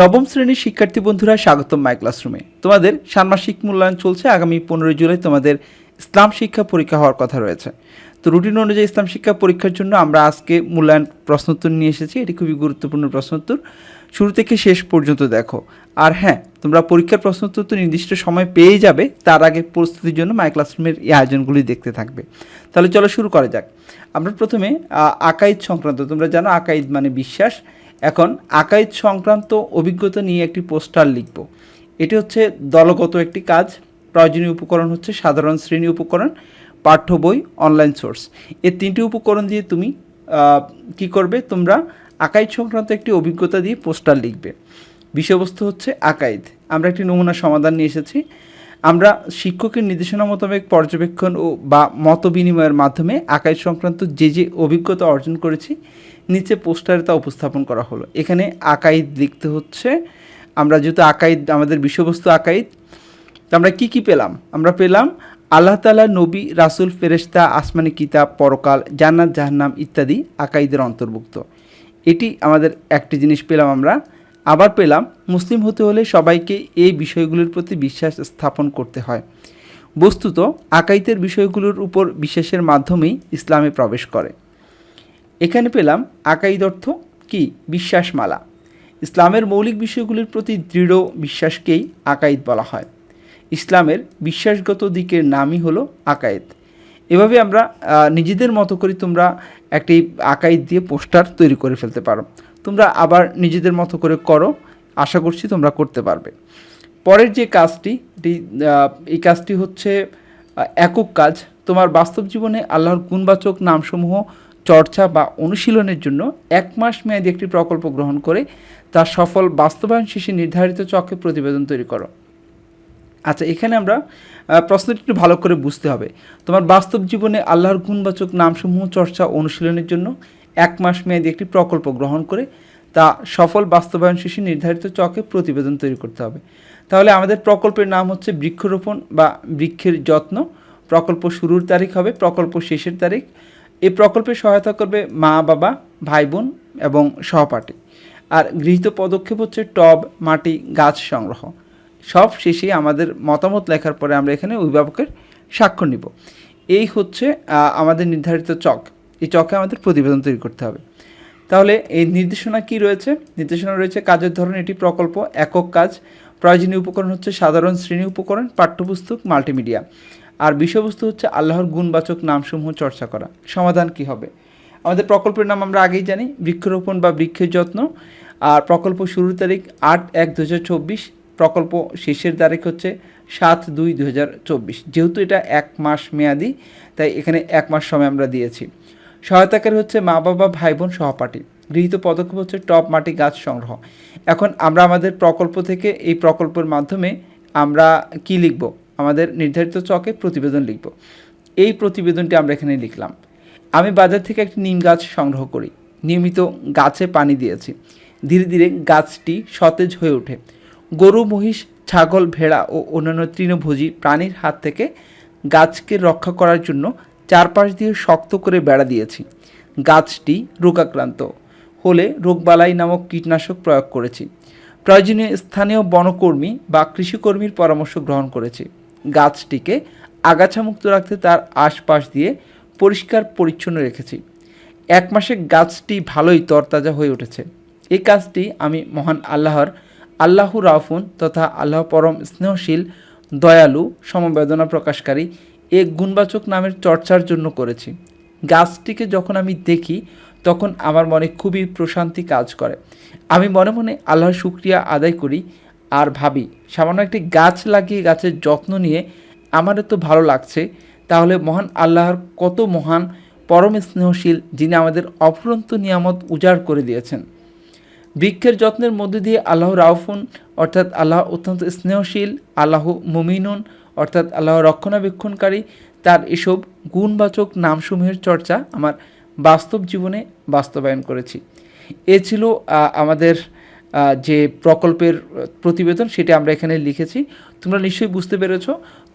নবম শ্রেণির শিক্ষার্থী বন্ধুরা, স্বাগতম মাই ক্লাসরুমে তোমাদের ষান্মাসিক মূল্যায়ন চলছে। আগামী পনেরোই জুলাই তোমাদের ইসলাম শিক্ষা পরীক্ষা হওয়ার কথা রয়েছে। তো রুটিন অনুযায়ী ইসলাম শিক্ষা পরীক্ষার জন্য আমরা আজকে মূল্যায়ন প্রশ্নোত্তর নিয়ে এসেছি। এটি খুবই গুরুত্বপূর্ণ প্রশ্নোত্তর। শুরু থেকে শেষ পর্যন্ত দেখো। আর হ্যাঁ তোমরা পরীক্ষার প্রশ্নোত্তর তো নির্দিষ্ট সময় পেয়ে যাবে, তার আগে প্রস্তুতির জন্য মাই ক্লাসরুমের এই আয়োজনগুলি দেখতে থাকবে। তাহলে চলো শুরু করা যাক। আমরা প্রথমে আকাইদ সংক্রান্ত, তোমরা জানো আকাইদ মানে বিশ্বাস। এখন আকাইদ সংক্রান্ত অভিজ্ঞতা নিয়ে একটি পোস্টার লিখব। এটি হচ্ছে দলগত একটি কাজ, প্রয়োজনীয় উপকরণ হচ্ছে সাধারণ শ্রেণি উপকরণ, পাঠ্য বই অনলাইন সোর্স এই তিনটি উপকরণ দিয়ে তুমি কি করবে? তোমরা আকাইদ সংক্রান্ত একটি অভিজ্ঞতা দিয়ে পোস্টার লিখবে। বিষয়বস্তু হচ্ছে আকাইদ। আমরা একটি নমুনা সমাধান নিয়ে এসেছি। আমরা শিক্ষকের নির্দেশনা মোতাবেক পর্যবেক্ষণ ও বা মত বিনিময়ের মাধ্যমে আকাইদ সংক্রান্ত যে যে অভিজ্ঞতা অর্জন করেছি নিচে পোস্টারে তা উপস্থাপন করা হলো। এখানে আকাইদ লিখতে হচ্ছে, আমরা যেহেতু আকাইদ, আমাদের বিষয়বস্তু আকাইদ, তো আমরা কি কি পেলাম? আমরা পেলাম আল্লাহ তালা নবী, রাসুল, ফেরেশতা, আসমানি কিতাব, পরকাল, জান্নাত, জাহান্নাম ইত্যাদি আকাইদের অন্তর্ভুক্ত। এটি আমাদের একটি জিনিস পেলাম আমরা। আবার পেলাম মুসলিম হতে হলে সবাইকে এই বিষয়গুলির প্রতি বিশ্বাস স্থাপন করতে হয়। বস্তুত আকাইতের বিষয়গুলোর উপর বিশ্বাসের মাধ্যমেই ইসলামে প্রবেশ করে। এখানে পেলাম আকাইদ অর্থ কি? বিশ্বাসমালা। ইসলামের মৌলিক বিষয়গুলির প্রতি দৃঢ় বিশ্বাসকেই আকাইদ বলা হয়। ইসলামের বিশ্বাসগত দিকের নামই হলো আকায়েদ এভাবে আমরা নিজেদের মতো করে তোমরা একটি আকাইদ দিয়ে পোস্টার তৈরি করে ফেলতে পারো। তোমরা আবার নিজেদের মতো করে করো, আশা করছি তোমরা করতে পারবে। পরের যে কাজটি, এটি এই কাজটি হচ্ছে একক কাজ। তোমার বাস্তব জীবনে আল্লাহর গুণবাচক নামসমূহ চর্চা বা অনুশীলনের জন্য এক মাস মেয়াদী একটি প্রকল্প গ্রহণ করে তার সফল বাস্তবায়ন শেষে নির্ধারিত চক্রে প্রতিবেদন তৈরি করো। আচ্ছা এখানে আমরা প্রশ্নটি একটু ভালো করে বুঝতে হবে। তোমার বাস্তব জীবনে আল্লাহর গুণবাচক নামসমূহ, চর্চা, অনুশীলনের জন্য এক মাস মেয়াদী একটি প্রকল্প গ্রহণ করে তা সফল বাস্তবায়ন শেষে নির্ধারিত চকে প্রতিবেদন তৈরি করতে হবে। তাহলে আমাদের প্রকল্পের নাম হচ্ছে বৃক্ষরোপণ বা বৃক্ষের যত্ন। প্রকল্প শুরুর তারিখ হবে, প্রকল্প শেষের তারিখ। এই প্রকল্পে সহায়তা করবে মা, বাবা, ভাই, বোন এবং সহপাঠী। আর গৃহীত পদক্ষেপ হচ্ছে টব, মাটি, গাছ সংগ্রহ। সব শেষে আমাদের মতামত লেখার পরে আমরা এখানে অভিভাবকের স্বাক্ষর নিব। এই হচ্ছে আমাদের নির্ধারিত চক। এই চকে আমাদের প্রতিবেদন তৈরি করতে হবে। তাহলে এই নির্দেশনা কি রয়েছে? নির্দেশনা রয়েছে কাজের ধরন, এটি প্রকল্প, একক কাজ। প্রয়োজনীয় উপকরণ হচ্ছে সাধারণ শ্রেণি উপকরণ, পাঠ্যপুস্তক, মাল্টিমিডিয়া। আর বিষয়বস্তু হচ্ছে আল্লাহর গুণবাচক নামসমূহ চর্চা করা। সমাধান কি হবে? আমাদের প্রকল্পের নাম আমরা আগেই জানি, বৃক্ষরোপণ বা বৃক্ষের যত্ন। আর প্রকল্প শুরুর তারিখ আট এক দু প্রকল্প শেষের তারিখ হচ্ছে সাত দুই দু যেহেতু এটা এক মাস মেয়াদি, তাই এখানে এক মাস সময় আমরা দিয়েছি। সহায়তাকারী হচ্ছে মা বাবা ভাই বোন সহপাঠী। গৃহীত পদক্ষেপ হচ্ছে টপ মাটি গাছ সংগ্রহ। এখন আমরা আমাদের প্রকল্প থেকে এই প্রকল্পের মাধ্যমে আমরা কি লিখব? আমাদের নির্ধারিত চকে প্রতিবেদন লিখব। এই প্রতিবেদনটি আমরা এখানে লিখলাম। আমি বাজার থেকে একটি নিম গাছ সংগ্রহ করি। নিয়মিত গাছে পানি দিয়েছি। ধীরে ধীরে গাছটি সতেজ হয়ে ওঠে। গরু, মহিষ, ছাগল, ভেড়া ও অন্যান্য তৃণভোজী প্রাণীর হাত থেকে গাছকে রক্ষা করার জন্য চারপাশ দিয়ে শক্ত করে বেড়া দিয়েছি। গাছটি রোগাক্রান্ত। হলে রোগবালাই নামক কীটনাশক প্রয়োগ করেছি। প্রয়োজনীয় স্থানীয় বনকর্মী বা কৃষিকর্মীর পরামর্শ গ্রহণ করেছি। গাছটিকে আগাছামুক্ত রাখতে তার আশপাশ দিয়ে পরিষ্কার পরিচ্ছন্ন রেখেছি। এক মাসে গাছটি ভালোই তরতাজা হয়ে উঠেছে। এই কাজটি আমি মহান আল্লাহর, আল্লাহু রাফুন তথা আল্লাহ পরম স্নেহশীল, দয়ালু, সমবেদনা প্রকাশকারী এ গুণবাচক নামের চর্চার জন্য করেছি। গাছটিকে যখন আমি দেখি, তখন আমার মনে খুবই প্রশান্তি কাজ করে। আমি মনে মনে আল্লাহর শুক্রিয়া আদায় করি। আর ভাবি, সামান্য একটি গাছ লাগিয়ে গাছের যত্ন নিয়ে আমার এত ভালো লাগছে। তাহলে মহান আল্লাহর কত মহান, পরম স্নেহশীল যিনি আমাদের অফুরন্ত নিয়ামত উজাড় করে দিয়েছেন। বৃক্ষের যত্নের মধ্যে দিয়ে আল্লাহ রাউফুন অর্থাৎ আল্লাহ অত্যন্ত স্নেহশীল, আল্লাহ মুমিনুন, অর্থাৎ আল্লাহ রক্ষণাবেক্ষণকারী, তার এসব গুণবাচক নামসমূহের চর্চা আমার বাস্তব জীবনে বাস্তবায়ন করেছি। এ ছিল আমাদের যে প্রকল্পের প্রতিবেদন, সেটা আমরা এখানে লিখেছি। তোমরা নিশ্চয়ই বুঝতে পেরেছ,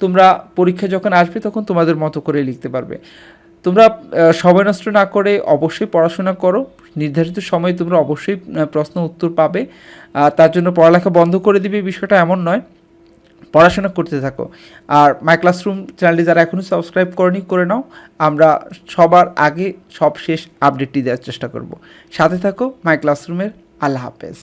তোমরা পরীক্ষা যখন আসবে, তখন তোমাদের মতো করে লিখতে পারবে। তোমরা সময় নষ্ট না করে অবশ্যই পড়াশোনা করো। নির্ধারিত সময়ে তোমরা অবশ্যই প্রশ্ন উত্তর পাবে। তার জন্য পড়ালেখা বন্ধ করে দিবে, বিষয়টা এমন নয়। পড়াশোনা করতে থাকো। আর মাই ক্লাসরুম চ্যানেলটি যারা এখনও সাবস্ক্রাইব করেনি, করে নাও। আমরা সবার আগে সব শেষ আপডেটটি দেওয়ার চেষ্টা করব। সাথে থাকো মাই ক্লাসরুমের আল্লাহ হাফেজ।